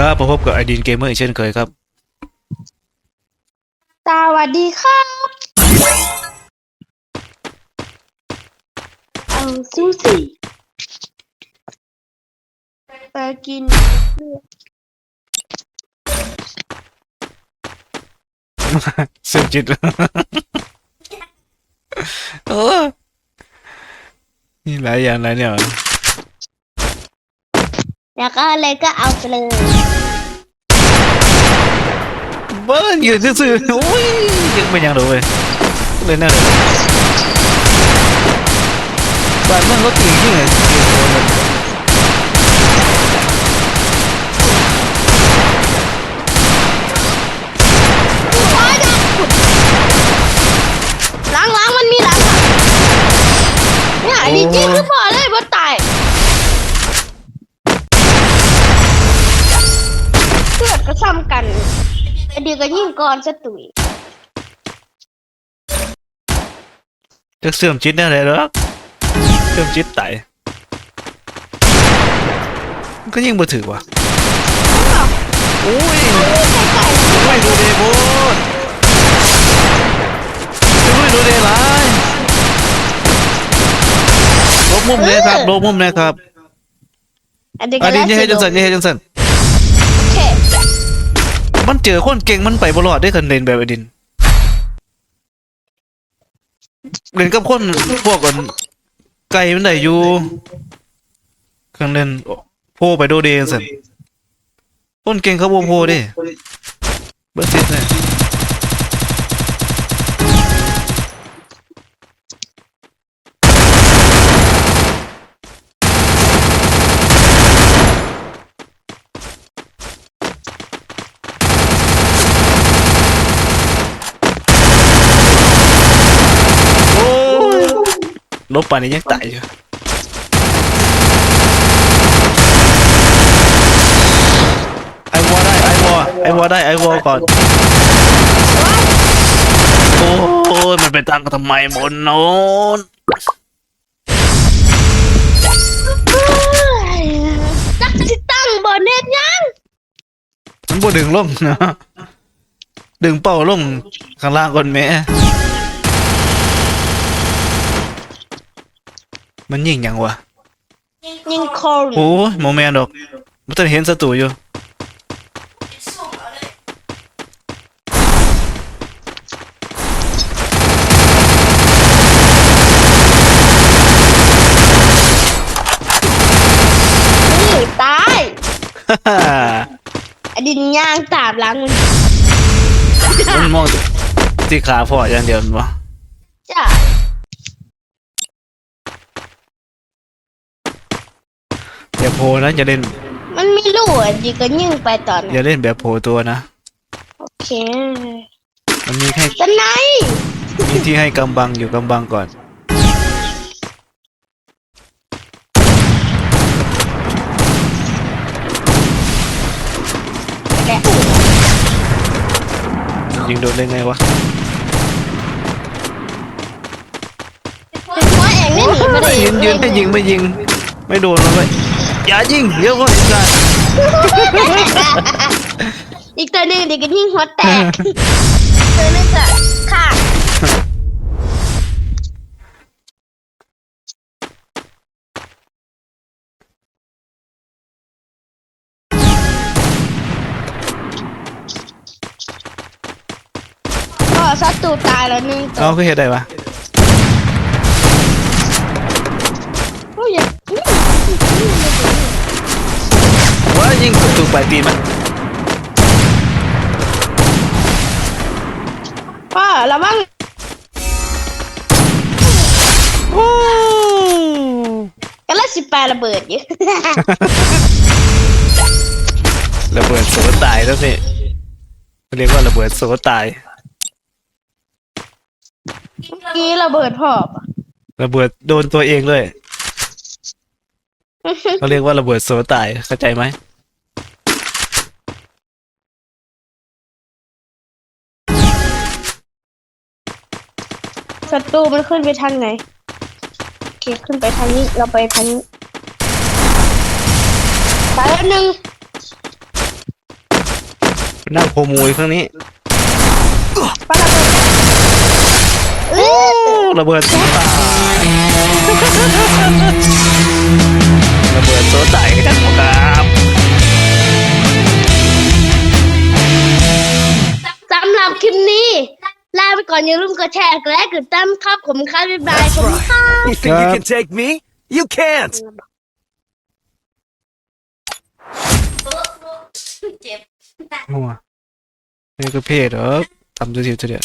ครับมาพบกับไอดีนเกมเมอร์อีกเช่นเคยครับ สวัสดีครับเอาซูซี่ไปกินเสื่อมจิตเออนี่หลายอย่างหลายเนี่ย แล้วก็อะไรก็เอาไปเลยเบิ้ลยืนซื่อๆโอ้ยยังไม่ยังดูเลยเลยน่าเลยบ้านเมืองรถตีจริงเลยว้ายดักขุดล้างล้างมันมีล้างค่ะเนี่ยดีจริง ก็ซ้ำกันไอเดียวก็ยิ่งก่อนสตุยจะเสื่อมจิตแน่เลยหรอกเสื่อมจิตไตมันก็ยิ่งบ่ถือว่ะโอ้ยโอ้ยดูเดโบดดูดูเดไลายลบมุมเลยครับลบมุมเลยครับอันเดียวอัก็นนี้อย่าให้จังสันอย่าให้จังสันโอเค มันเจอคนเก่งมันไปบลอดได้คันเลนแบบอดินเล่นกับคนพวกกันไกลมันได้อยู่คันเลนโพไปโดเดจังสันคนเก่งเขาบ่โพดิเบอร์ดเซตเลย โอ้ย ลบป่านนี้ยังตายอยู่ไอวอได้ไอวอไอวอได้ไอวอก่อน โอ้ยมันไปตั้งกันทำไมบนโน้นจักสิตั้งบนเน็ตยังมันบ่ดึงลงนะดึงเป้าลงข้างล่างก่อนแม่ มันยิงยังวะยิงโคลโอ้ยโมแมนดอกมันต้องเห็นศัตรูอยู่นี่ตายฮ่าอดินย่างตามหลังมันมันมองที่ขาพออย่างเดียววะจ้ะ อย่าโผล่นะอย่าเล่นมันมีลูกอะดีก็ยิงไปตอนอนั้นย่าเล่นแบบโผล่ตัวนะ โอเคมันมีแค่สไนป์มีที่ให้กำบังอยู่กำบังก่อน แหละยิงโดนได้ไงวะเป็นหัวเองไม่หนีไม่ได้ ยืนยืนให้ยิงไม่ยิง ไม่โดนเลย อย่ายิงเดี๋ยวก็จะอีกตัวหนึ่งเด็กก็ยิงหัวแตกตัวหนึงก็ขาดก็ศัตรูตายแล้วหนึงเอาคือเหตุใดวะ โอ้ยอย่าอืม ว่า ยิงถูกปลายตีนมันป้าระวังโอ้กระสิปาระเบิดอยู่ ระเบิดโซตายแล้วพี่เรียกว่าระเบิดโซตาย เมื่อกี้ระเบิดหอบอะระเบิดโดนตัวเองเลยเขาเรียกว่าระเบิดโซตายเข้าใจไหม ศัตรูมันขึ้นไปทางไหนโอเคขึ้นไปทางนี้เราไปทางนี้ตายแล้วหนึ่งนั่งโคมูอยู่ข้างนี้ปาระเบิดเออระเบิดโซตายระเบิดโซตายกันครับ ก่อนอย่าลืมกดแชร์กดไลค์กดติดตามครับผมครับบ๊ายบายผมครับ You think you can take me? You can't! เจ็บหัวนี่ก็เพศเหรอทำตัวเดียวตัวเดียว